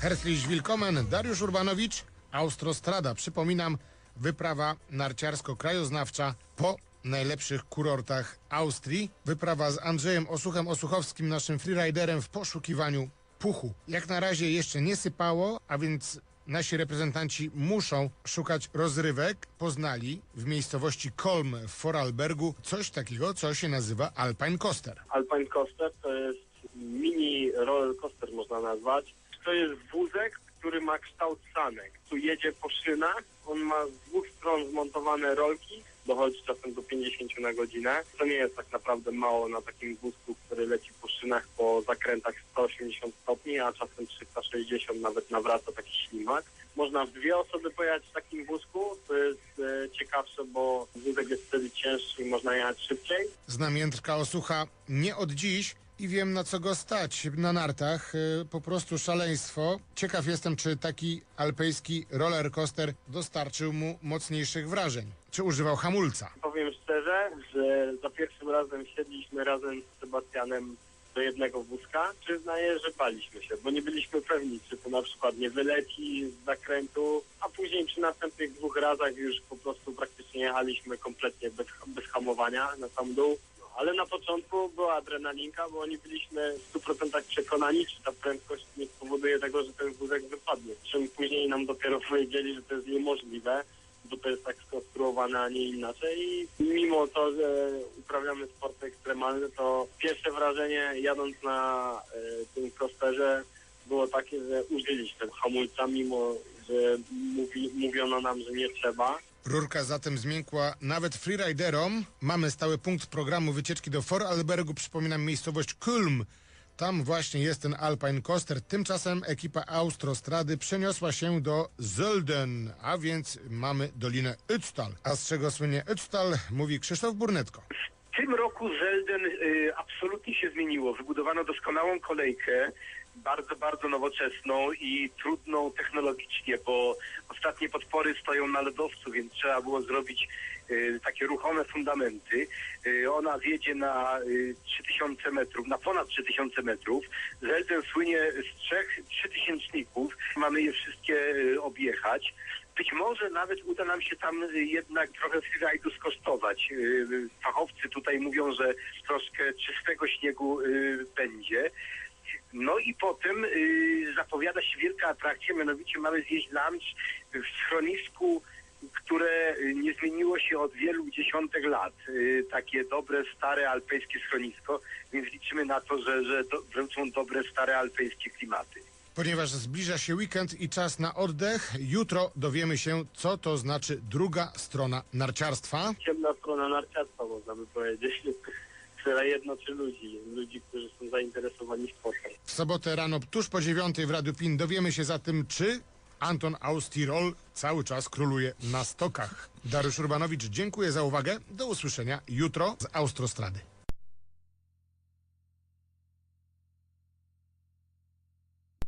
Herzlich willkommen, Dariusz Urbanowicz, Austrostrada. Przypominam, wyprawa narciarsko-krajoznawcza po najlepszych kurortach Austrii. Wyprawa z Andrzejem Osuchem Osuchowskim, naszym freeriderem w poszukiwaniu puchu. Jak na razie jeszcze nie sypało, a więc nasi reprezentanci muszą szukać rozrywek. Poznali w miejscowości Kolm w Vorarlbergu coś takiego, co się nazywa Alpine Coaster. Alpine Coaster to jest mini roller coaster można nazwać. To jest wózek, który ma kształt sanek. Tu jedzie po szynach, on ma z dwóch stron zmontowane rolki, dochodzi czasem do 50 na godzinę. To nie jest tak naprawdę mało na takim wózku, który leci po szynach po zakrętach 180 stopni, a czasem 360 nawet nawraca taki ślimak. Można w dwie osoby pojechać w takim wózku, to jest e, ciekawsze, bo wózek jest wtedy cięższy i można jechać szybciej. Znam Jędrka Osucha nie od dziś i wiem na co go stać na nartach. y, Po prostu szaleństwo. Ciekaw jestem, czy taki alpejski roller coaster dostarczył mu mocniejszych wrażeń. Czy używał hamulca? Powiem szczerze, że za pierwszym razem siedliśmy razem z Sebastianem do jednego wózka. Przyznaję, że baliśmy się, bo nie byliśmy pewni, czy to na przykład nie wyleci z zakrętu, a później przy następnych dwóch razach już po prostu praktycznie jechaliśmy kompletnie bez, bez hamowania na sam dół. Ale na początku była adrenalinka, bo nie byliśmy w 100% przekonani, czy ta prędkość nie spowoduje tego, że ten wózek wypadnie. Czym później nam dopiero powiedzieli, że to jest niemożliwe bo to jest tak skonstruowane, a nie inaczej. I mimo to, że uprawiamy sporty ekstremalne, to pierwsze wrażenie jadąc na e, tym kosterze było takie, że użyliśmy hamulca, mimo że mówi, mówiono nam, że nie trzeba. Rurka zatem zmiękła nawet freeriderom. Mamy stały punkt programu wycieczki do Vorarlbergu. Przypominam miejscowość Kulm. Tam właśnie jest ten Alpine Coaster. Tymczasem ekipa Austrostrady przeniosła się do Zölden, a więc mamy Dolinę Ötztal. A z czego słynie Ötztal, mówi Krzysztof Burnetko. W tym roku Zelden y, absolutnie się zmieniło. Wybudowano doskonałą kolejkę, bardzo, bardzo nowoczesną i trudną technologicznie, bo ostatnie podpory stoją na lodowcu, więc trzeba było zrobić y, takie ruchome fundamenty. Y, ona zjedzie na y, 3000 metrów, na ponad 3000 metrów. Zelden słynie z trzech trzytysięczników. Mamy je wszystkie y, objechać. Być może nawet uda nam się tam y, jednak trochę freeridu skosztować. Y, Fachowcy tutaj mówią, że troszkę czystego śniegu będzie. No i potem y, zapowiada się wielka atrakcja, mianowicie mamy zjeść lunch w schronisku, które y, nie zmieniło się od wielu dziesiątek lat. Y, takie dobre, stare alpejskie schronisko, więc liczymy na to, że, że do, wrócą dobre, stare alpejskie klimaty. Ponieważ zbliża się weekend i czas na oddech, jutro dowiemy się, co to znaczy druga strona narciarstwa. Ciemna strona narciarstwa, można by powiedzieć, która jednoczy ludzi, ludzi, którzy są zainteresowani sportem. W sobotę rano, tuż po dziewiątej w Radiu Pin dowiemy się zatem, czy Anton Austirol cały czas króluje na stokach. Dariusz Urbanowicz, dziękuję za uwagę. Do usłyszenia jutro z Austrostrady.